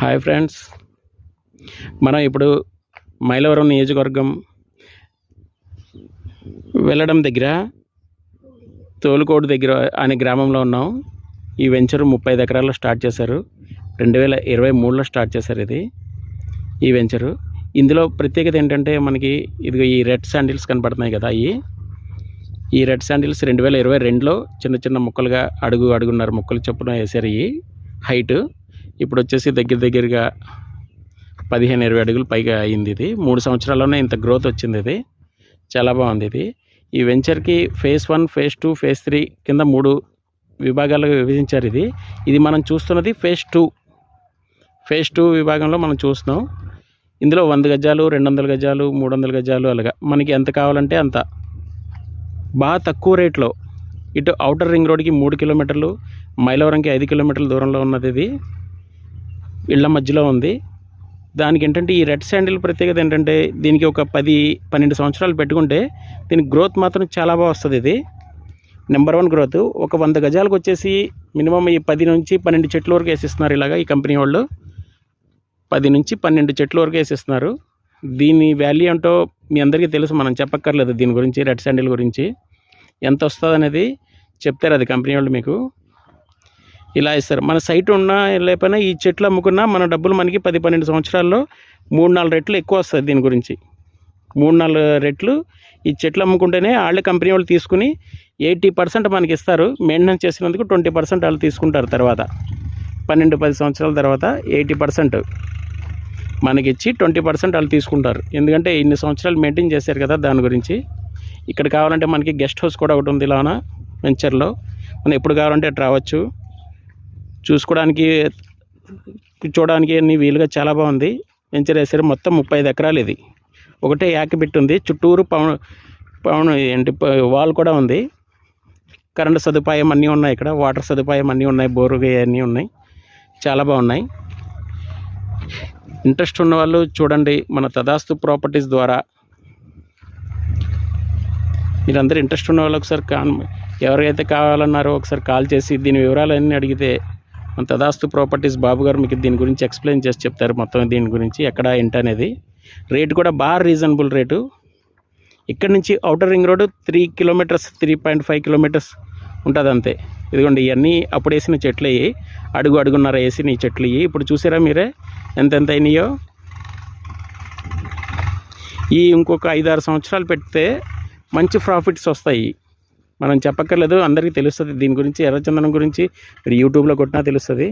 Hi friends. మనం ఇప్పుడు మైలవరం నియోజకవర్గం వెళ్ళడం దగ్గర తోలుకోడు దగ్గర అనే గ్రామంలో ఉన్నాం. ఈ వెంచర్ ముప్పై ఎకరాల్లో స్టార్ట్ చేశారు. రెండు వేల ఇరవై మూడులో స్టార్ట్ చేశారు ఇది ఈ వెంచరు. ఇందులో ప్రత్యేకత ఏంటంటే మనకి ఇదిగో ఈ రెడ్ శాండిల్స్ కనపడుతున్నాయి కదా అవి ఈ రెడ్ శాండిల్స్ రెండు వేల ఇరవై రెండులో చిన్న చిన్న ముక్కలుగా అడుగు అడుగున్నారు ముక్కలు చొప్పున వేసారు ఇవి హైట్. ఇప్పుడు వచ్చేసి దగ్గర దగ్గరగా పదిహేను ఇరవై అడుగులు పైగా అయింది ఇది. మూడు సంవత్సరాల్లోనే ఇంత గ్రోత్ వచ్చింది ఇది. చాలా బాగుంది ఇది. ఈ వెంచర్కి phase one phase two phase three కింద మూడు విభాగాలుగా విభజించారు ఇది. ఇది మనం చూస్తున్నది ఫేజ్ టూ. ఫేజ్ టూ విభాగంలో మనం చూస్తున్నాం. ఇందులో వంద గజాలు రెండు వందల గజాలు మూడు వందల గజాలు అలాగా. మనకి ఎంత కావాలంటే అంత. బాగా తక్కువ రేట్లో ఇటు అవుటర్ రింగ్ రోడ్కి మూడు కిలోమీటర్లు మైలవరంకి ఐదు కిలోమీటర్ల దూరంలో ఉన్నది ఇది. ఇళ్ళ మధ్యలో ఉంది. దానికి ఏంటంటే ఈ రెడ్ శాండిల్ ప్రత్యేకత ఏంటంటే దీనికి ఒక పది పన్నెండు సంవత్సరాలు పెట్టుకుంటే దీనికి గ్రోత్ మాత్రం చాలా బాగా వస్తుంది ఇది. నెంబర్ వన్ గ్రోత్ ఒక వంద గజాలకు వచ్చేసి మినిమం ఈ పది నుంచి పన్నెండు చెట్ల వరకు వేసిస్తున్నారు ఇలాగా ఈ కంపెనీ వాళ్ళు. పది నుంచి పన్నెండు చెట్ల వరకు వేసిస్తున్నారు. దీని వాల్యూ ఏంటో మీ అందరికీ తెలుసు మనం చెప్పక్కర్లేదు దీని గురించి రెడ్ శాండిల్ గురించి. ఎంత వస్తుంది అనేది చెప్తారు అది కంపెనీ వాళ్ళు మీకు. ఇలా ఇస్తారు. మన సైట్ ఉన్నా లేకపోయినా ఈ చెట్లు అమ్ముకున్నా మన డబ్బులు మనకి పది పన్నెండు సంవత్సరాల్లో మూడు నాలుగు రెట్లు ఎక్కువ వస్తుంది దీని గురించి. మూడు నాలుగు రెట్లు ఈ చెట్లు అమ్ముకుంటేనే వాళ్ళే కంపెనీ వాళ్ళు తీసుకుని ఎయిటీ పర్సెంట్ మనకి ఇస్తారు. మెయింటెనెన్స్ చేసినందుకు ట్వంటీ పర్సెంట్ వాళ్ళు తీసుకుంటారు తర్వాత. పన్నెండు పది సంవత్సరాల తర్వాత ఎయిటీ పర్సెంట్ మనకి ఇచ్చి ట్వంటీ పర్సెంట్ వాళ్ళు తీసుకుంటారు. ఎందుకంటే ఇన్ని సంవత్సరాలు మెయింటైన్ చేశారు కదా దాని గురించి. ఇక్కడ కావాలంటే మనకి గెస్ట్ హౌస్ కూడా ఒకటి ఉంది ఇలాన వెంచర్లో. మనం ఎప్పుడు కావాలంటే అటు రావచ్చు. చూసుకోవడానికి చూడడానికి అన్ని వీలుగా చాలా బాగుంది. వెంచర్ వేసారు మొత్తం ముప్పై ఐదు ఎకరాలు ఇది. ఒకటే యాకబిట్ ఉంది. చుట్టూరు పవన్ పవన్ ఏంటి ప- వాల్ కూడా ఉంది. కరెంటు సదుపాయం అన్నీ ఉన్నాయి ఇక్కడ. వాటర్ సదుపాయం అన్నీ ఉన్నాయి. బోరు అన్నీ ఉన్నాయి. చాలా బాగున్నాయి. ఇంట్రెస్ట్ ఉన్న వాళ్ళు చూడండి మన తదాస్తు ప్రాపర్టీస్ ద్వారా. మీరందరూ ఇంట్రెస్ట్ ఉన్న వాళ్ళు ఒకసారి కాన్ ఎవరికైతే కావాలన్నారో ఒకసారి కాల్ చేసి దీని వివరాలన్నీ అడిగితే మన తదాస్తు ప్రాపర్టీస్ బాబు గారు మీకు దీని గురించి ఎక్స్ప్లెయిన్ చేసి చెప్తారు మొత్తం దీని గురించి ఎక్కడ ఏంటి అనేది. రేట్ కూడా బాగా రీజనబుల్ రేటు. ఇక్కడ నుంచి outer ring road three kilometres three point five kilometres ఉంటుంది అంతే. ఇదిగోండి ఇవన్నీ అప్పుడు వేసిన చెట్లు అయ్యి అడుగు అడుగున్నర వేసిన ఈ చెట్లు ఇవి. ఇప్పుడు చూసారా మీరే? ఎంత ఎంత అయినాయో? ఈ ఇంకొక ఐదారు సంవత్సరాలు పెడితే మంచి ప్రాఫిట్స్ వస్తాయి. మనం చెప్పక్కర్లేదు అందరికీ తెలుస్తుంది. దీని గురించి ఎర్రచందనం గురించి మీరు యూట్యూబ్లో కొట్టినా తెలుస్తుంది.